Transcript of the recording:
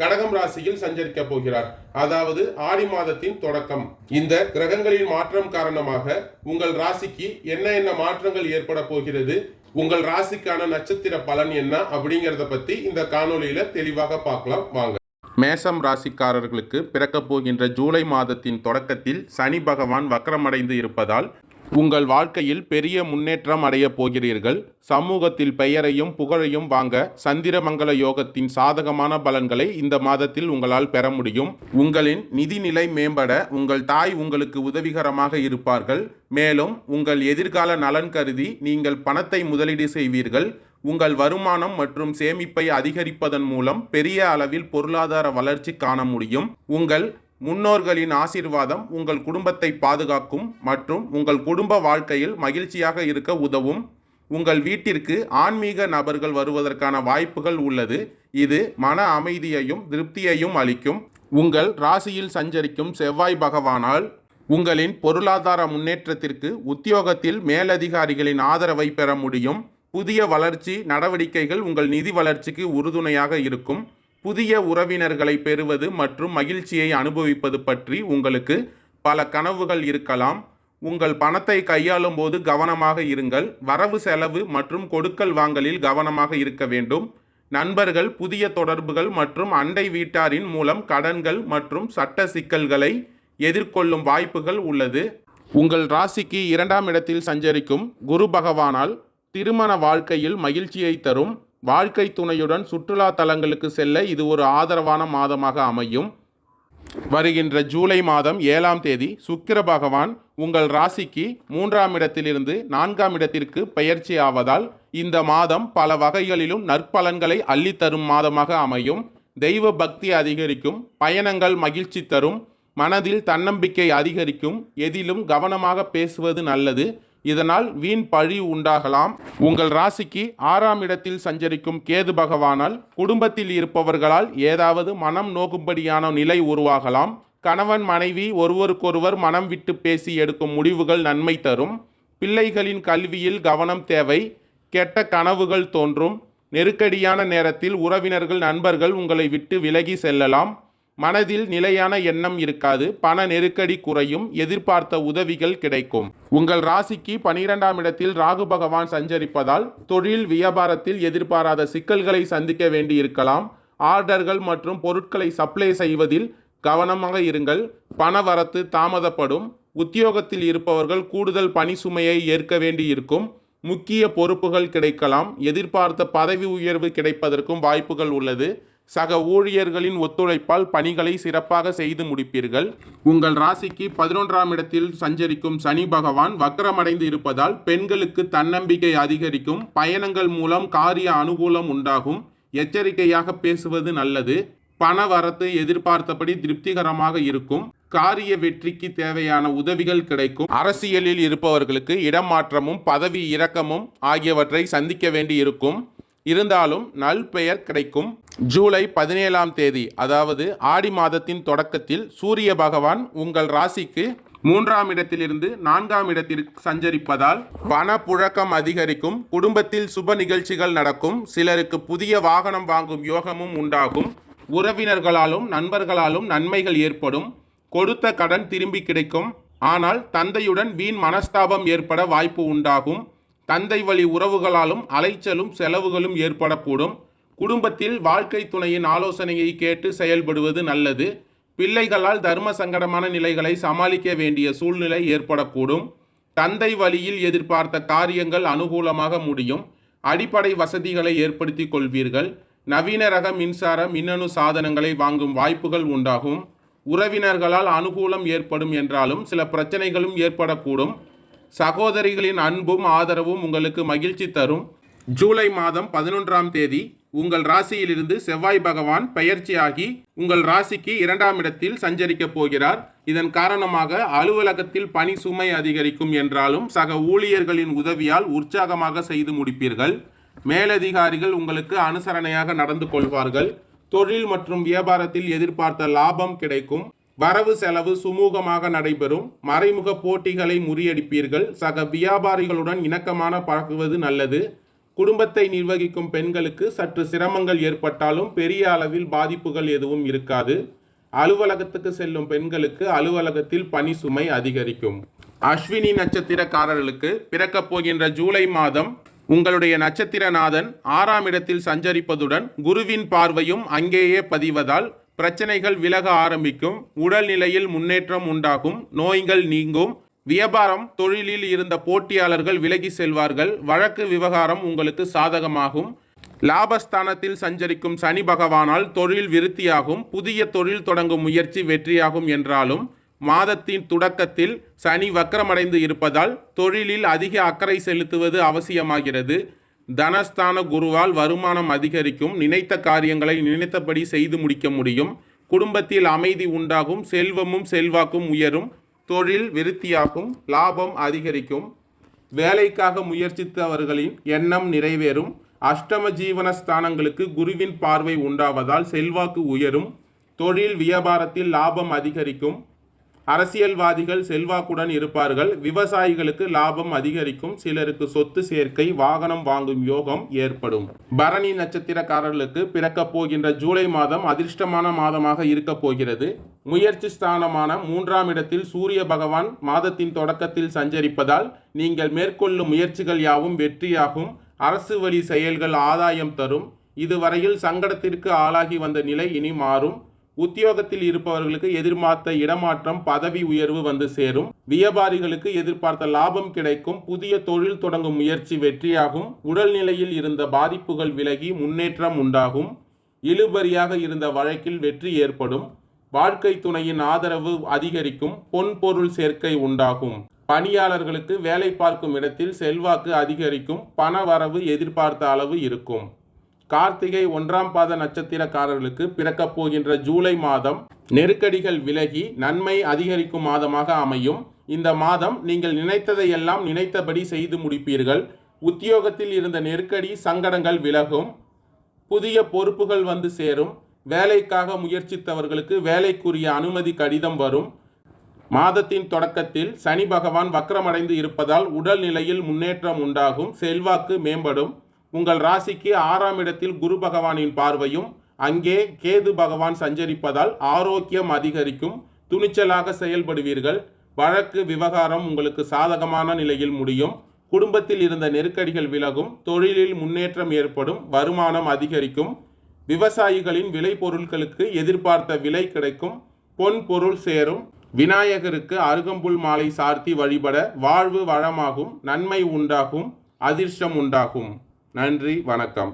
கடகம் ராசியில் சஞ்சரிக்க போகிறார். அதாவது ஆடி மாதத்தின் தொடக்கம். இந்த கிரகங்களின் மாற்றம் காரணமாக உங்கள் ராசிக்கு என்ன என்ன மாற்றங்கள் ஏற்பட போகிறது? உங்கள் ராசிக்கான நட்சத்திர பலன் என்ன? அப்படிங்கறத பத்தி இந்த காணொலியில தெளிவாக பார்க்கலாம். வாங்க. மேசம் ராசிக்காரர்களுக்கு பிறக்கப் போகின்ற ஜூலை மாதத்தின் தொடக்கத்தில் சனி பகவான் வக்கரமடைந்து இருப்பதால் உங்கள் வாழ்க்கையில் பெரிய முன்னேற்றம் அடையப் போகிறீர்கள். சமூகத்தில் பெயரையும் புகழையும் வாங்க சந்திரமங்கல யோகத்தின் சாதகமான பலன்களை இந்த மாதத்தில் உங்களால் பெற முடியும். உங்களின் நிதிநிலை மேம்பட உங்கள் தாய் உங்களுக்கு உதவிகரமாக இருப்பார்கள். மேலும் உங்கள் எதிர்கால நலன் கருதி நீங்கள் பணத்தை முதலீடு செய்வீர்கள். உங்கள் வருமானம் மற்றும் சேமிப்பை அதிகரிப்பதன் மூலம் பெரிய அளவில் பொருளாதார வளர்ச்சி காண முடியும். உங்கள் முன்னோர்களின் ஆசிர்வாதம் உங்கள் குடும்பத்தை பாதுகாக்கும் மற்றும் உங்கள் குடும்ப வாழ்க்கையில் மகிழ்ச்சியாக இருக்க உதவும். உங்கள் வீட்டிற்கு ஆன்மீக நபர்கள் வருவதற்கான வாய்ப்புகள் உள்ளது. இது மன அமைதியையும் திருப்தியையும் அளிக்கும். உங்கள் ராசியில் சஞ்சரிக்கும் செவ்வாய் பகவானால் உங்களின் பொருளாதார முன்னேற்றத்திற்கு உத்தியோகத்தில் மேலதிகாரிகளின் ஆதரவை பெற முடியும். புதிய வளர்ச்சி நடவடிக்கைகள் உங்கள் நிதி வளர்ச்சிக்கு உறுதுணையாக இருக்கும். புதிய உறவினர்களை பெறுவது மற்றும் மகிழ்ச்சியை அனுபவிப்பது பற்றி உங்களுக்கு பல கனவுகள் இருக்கலாம். உங்கள் பணத்தை கையாளும் போது கவனமாக இருங்கள். வரவு செலவு மற்றும் கொடுக்கல் வாங்கலில் கவனமாக இருக்க வேண்டும். நண்பர்கள் புதிய தொடர்புகள் மற்றும் அண்டை வீட்டாரின் மூலம் கடன்கள் மற்றும் சட்ட சிக்கல்களை எதிர்கொள்ளும் வாய்ப்புகள் உள்ளது. உங்கள் ராசிக்கு இரண்டாம் இடத்தில் சஞ்சரிக்கும் குரு பகவானால் திருமண வாழ்க்கையில் மகிழ்ச்சியை தரும். வாழ்க்கை துணையுடன் சுற்றுலா தலங்களுக்கு செல்ல இது ஒரு ஆதரவான மாதமாக அமையும். வருகின்ற ஜூலை மாதம் ஏழாம் தேதி சுக்கிர பகவான் உங்கள் ராசிக்கு மூன்றாம் இடத்திலிருந்து நான்காம் இடத்திற்கு பெயர்ச்சி ஆவதால் இந்த மாதம் பல வகைகளிலும் நற்பலன்களை அள்ளித்தரும் மாதமாக அமையும். தெய்வ பக்தி அதிகரிக்கும் பயணங்கள் மகிழ்ச்சி தரும் மனதில் தன்னம்பிக்கை அதிகரிக்கும் எதிலும் கவனமாக பேசுவது நல்லது. இதனால் வீண் பழி உண்டாகலாம். உங்கள் ராசிக்கு ஆறாம் இடத்தில் சஞ்சரிக்கும் கேது பகவானால் குடும்பத்தில் இருப்பவர்களால் ஏதாவது மனம் நோக்கும்படியான நிலை உருவாகலாம். கணவன் மனைவி ஒருவருக்கொருவர் மனம் விட்டு பேசி எடுக்கும் முடிவுகள் நன்மை தரும். பிள்ளைகளின் கல்வியில் கவனம் தேவை. கெட்ட கனவுகள் தோன்றும். நெருக்கடியான நேரத்தில் உறவினர்கள் நண்பர்கள் உங்களை விட்டு விலகி செல்லலாம். மனதில் நிலையான எண்ணம் இருக்காது பண நெருக்கடி குறையும் எதிர்பார்த்த உதவிகள் கிடைக்கும். உங்கள் ராசிக்கு பனிரெண்டாம் இடத்தில் ராகு பகவான் சஞ்சரிப்பதால் தொழில் வியாபாரத்தில் எதிர்பாராத சிக்கல்களை சந்திக்க வேண்டி இருக்கலாம் ஆர்டர்கள் மற்றும் பொருட்களை சப்ளை செய்வதில் கவனமாக இருங்கள். பண வரத்து தாமதப்படும். உத்தியோகத்தில் இருப்பவர்கள் கூடுதல் பணி சுமையை ஏற்க வேண்டி இருக்கும் முக்கிய பொறுப்புகள் கிடைக்கலாம். எதிர்பார்த்த பதவி உயர்வு கிடைப்பதற்கும் வாய்ப்புகள் உள்ளது. சக ஊழியர்களின் ஒத்துழைப்பால் பணிகளை சிறப்பாக செய்து முடிப்பீர்கள். உங்கள் ராசிக்கு பதினொன்றாம் இடத்தில் சஞ்சரிக்கும் சனி பகவான் வக்கரமடைந்து இருப்பதால் பெண்களுக்கு தன்னம்பிக்கை அதிகரிக்கும் பயணங்கள் மூலம் காரிய அனுகூலம் உண்டாகும் எச்சரிக்கையாக பேசுவது நல்லது பண வரத்து எதிர்பார்த்தபடி திருப்திகரமாக இருக்கும் காரிய வெற்றிக்கு தேவையான உதவிகள் கிடைக்கும். அரசியலில் இருப்பவர்களுக்கு இடமாற்றமும் பதவி இறக்கமும் ஆகியவற்றை சந்திக்க வேண்டி இருக்கும் இருந்தாலும் நல் பெயர் கிடைக்கும். ஜூலை பதினேழாம் தேதி அதாவது ஆடி மாதத்தின் தொடக்கத்தில் சூரிய பகவான் உங்கள் ராசிக்கு மூன்றாம் இடத்திலிருந்து நான்காம் இடத்திற்கு சஞ்சரிப்பதால் பணப்புழக்கம் அதிகரிக்கும் குடும்பத்தில் சுப நிகழ்ச்சிகள் நடக்கும் சிலருக்கு புதிய வாகனம் வாங்கும் யோகமும் உண்டாகும். உறவினர்களாலும் நண்பர்களாலும் நன்மைகள் ஏற்படும். கொடுத்த கடன் திரும்பி கிடைக்கும். ஆனால் தந்தையுடன் வீண் மனஸ்தாபம் ஏற்பட வாய்ப்பு உண்டாகும். தந்தை வழி உறவுகளாலும் அலைச்சலும் செலவுகளும் ஏற்படக்கூடும். குடும்பத்தில் வாழ்க்கை துணையின் ஆலோசனையை கேட்டு செயல்படுவது நல்லது. பிள்ளைகளால் தர்ம சங்கடமான நிலைகளை சமாளிக்க வேண்டிய சூழ்நிலை ஏற்படக்கூடும். தந்தை வழியில் எதிர்பார்த்த காரியங்கள் அனுகூலமாக முடியும். அடிப்படை வசதிகளை ஏற்படுத்தி கொள்வீர்கள். நவீன ரக மின்சார மின்னணு சாதனங்களை வாங்கும் வாய்ப்புகள் உண்டாகும். உறவினர்களால் அனுகூலம் ஏற்படும் என்றாலும் சில பிரச்சனைகளும் ஏற்படக்கூடும். சகோதரிகளின் அன்பும் ஆதரவும் உங்களுக்கு மகிழ்ச்சி தரும். ஜூலை மாதம் பதினொன்றாம் தேதி உங்கள் ராசியிலிருந்து செவ்வாய் பகவான் பெயர்ச்சியாகி உங்கள் ராசிக்கு இரண்டாம் இடத்தில் சஞ்சரிக்கப் போகிறார். இதன் காரணமாக அலுவலகத்தில் பணி சுமை அதிகரிக்கும் என்றாலும் சக ஊழியர்களின் உதவியால் உற்சாகமாக செய்து முடிப்பீர்கள். மேலதிகாரிகள் உங்களுக்கு அனுசரணையாக நடந்து கொள்வார்கள். தொழில் மற்றும் வியாபாரத்தில் எதிர்பார்த்த லாபம் கிடைக்கும். வரவு செலவு சுமூகமாக நடைபெறும். மறைமுக போட்டிகளை முறியடிப்பீர்கள். சக வியாபாரிகளுடன் இணக்கமான பழகுவது நல்லது. குடும்பத்தை நிர்வகிக்கும் பெண்களுக்கு சற்று சிரமங்கள் ஏற்பட்டாலும் பெரிய அளவில் பாதிப்புகள் எதுவும் இருக்காது. அலுவலகத்துக்கு செல்லும் பெண்களுக்கு அலுவலகத்தில் பணி சுமை அதிகரிக்கும். அஸ்வினி நட்சத்திரக்காரர்களுக்கு பிறக்கப் போகின்ற ஜூலை மாதம் உங்களுடைய நட்சத்திரநாதன் ஆறாம் இடத்தில் சஞ்சரிப்பதுடன் குருவின் பார்வையும் அங்கேயே பதிவதால் பிரச்சனைகள் விலக ஆரம்பிக்கும். உடல்நிலையில் முன்னேற்றம் உண்டாகும். நோய்கள் நீங்கும். வியாபாரம் தொழிலில் இருந்த போட்டியாளர்கள் விலகி செல்வார்கள். வழக்கு விவகாரம் உங்களுக்கு சாதகமாகும். லாபஸ்தானத்தில் சஞ்சரிக்கும் சனி பகவானால் தொழில் விருத்தியாகும். புதிய தொழில் தொடங்கும் முயற்சி வெற்றியாகும் என்றாலும் மாதத்தின் தொடக்கத்தில் சனி வக்கரமடைந்து இருப்பதால் தொழிலில் அதிக அக்கறை செலுத்துவது அவசியமாகிறது. தனஸ்தான குருவால் வருமானம் அதிகரிக்கும். நினைத்த காரியங்களை நினைத்தபடி செய்து முடிக்க முடியும். குடும்பத்தில் அமைதி உண்டாகும். செல்வமும் செல்வாக்கும் உயரும். தொழில் விருத்தியாகும் லாபம் அதிகரிக்கும் வேலைக்காக முயற்சித்தவர்களின் எண்ணம் நிறைவேறும் அஷ்டம ஜீவன ஸ்தானங்களுக்கு குருவின் பார்வை உண்டாவதால் செல்வாக்கு உயரும் தொழில் வியாபாரத்தில் லாபம் அதிகரிக்கும் அரசியல்வாதிகள் செல்வாக்குடன் இருப்பார்கள். விவசாயிகளுக்கு லாபம் அதிகரிக்கும். சிலருக்கு சொத்து சேர்க்கை வாகனம் வாங்கும் யோகம் ஏற்படும். பரணி நட்சத்திரக்காரர்களுக்கு பிறக்கப் போகின்ற ஜூலை மாதம் அதிர்ஷ்டமான மாதமாக இருக்கப் போகிறது. முயற்சி ஸ்தானமான மூன்றாம் இடத்தில் சூரிய பகவான் மாதத்தின் தொடக்கத்தில் சஞ்சரிப்பதால் நீங்கள் மேற்கொள்ளும் முயற்சிகள் யாவும் வெற்றியாகும். அரசு வழி செயல்கள் ஆதாயம் தரும். இதுவரையில் சங்கடத்திற்கு ஆளாகி வந்த நிலை இனி மாறும். உத்தியோகத்தில் இருப்பவர்களுக்கு எதிர்பார்த்த இடமாற்றம் பதவி உயர்வு வந்து சேரும். வியாபாரிகளுக்கு எதிர்பார்த்த லாபம் கிடைக்கும். புதிய தொழில் தொடங்கும் முயற்சி வெற்றியாகும். உடல்நிலையில் இருந்த பாதிப்புகள் விலகி முன்னேற்றம் உண்டாகும். இழுபறியாக இருந்த வழக்கில் வெற்றி ஏற்படும். வாழ்க்கை துணையின் ஆதரவு அதிகரிக்கும். பொன் பொருள் சேர்க்கை உண்டாகும். பணியாளர்களுக்கு வேலை பார்க்கும் இடத்தில் செல்வாக்கு அதிகரிக்கும். பண வரவு எதிர்பார்த்த அளவு இருக்கும். கார்த்திகை ஒன்றாம் பாத நட்சத்திரக்காரர்களுக்கு பிறக்கப் போகின்ற ஜூலை மாதம் நெருக்கடிகள் விலகி நன்மை அதிகரிக்கும் மாதமாக அமையும். இந்த மாதம் நீங்கள் நினைத்ததையெல்லாம் நினைத்தபடி செய்து முடிப்பீர்கள். உத்தியோகத்தில் இருந்த நெருக்கடி சங்கடங்கள் விலகும். புதிய பொறுப்புகள் வந்து சேரும். வேலைக்காக முயற்சித்தவர்களுக்கு வேலைக்குரிய அனுமதி கடிதம் வரும். மாதத்தின் தொடக்கத்தில் சனி பகவான் வக்கரமடைந்து இருப்பதால் உடல்நிலையில் முன்னேற்றம் உண்டாகும். செல்வாக்கு மேம்படும். உங்கள் ராசிக்கு ஆறாம் இடத்தில் குரு பகவானின் பார்வையும் அங்கே கேது பகவான் சஞ்சரிப்பதால் ஆரோக்கியம் அதிகரிக்கும் துணிச்சலாக செயல்படுவீர்கள். வழக்கு விவகாரம் உங்களுக்கு சாதகமான நிலையில் முடியும். குடும்பத்தில் இருந்த நெருக்கடிகள் விலகும் தொழிலில் முன்னேற்றம் ஏற்படும் வருமானம் அதிகரிக்கும். விவசாயிகளின் விலை பொருட்களுக்கு எதிர்பார்த்த விலை கிடைக்கும் பொன் பொருள் சேரும். விநாயகருக்கு அருகம்புல் மாலை சார்த்தி வழிபட வாழ்வு வளமாகும் நன்மை உண்டாகும் அதிர்ஷ்டம் உண்டாகும். நன்றி வணக்கம்.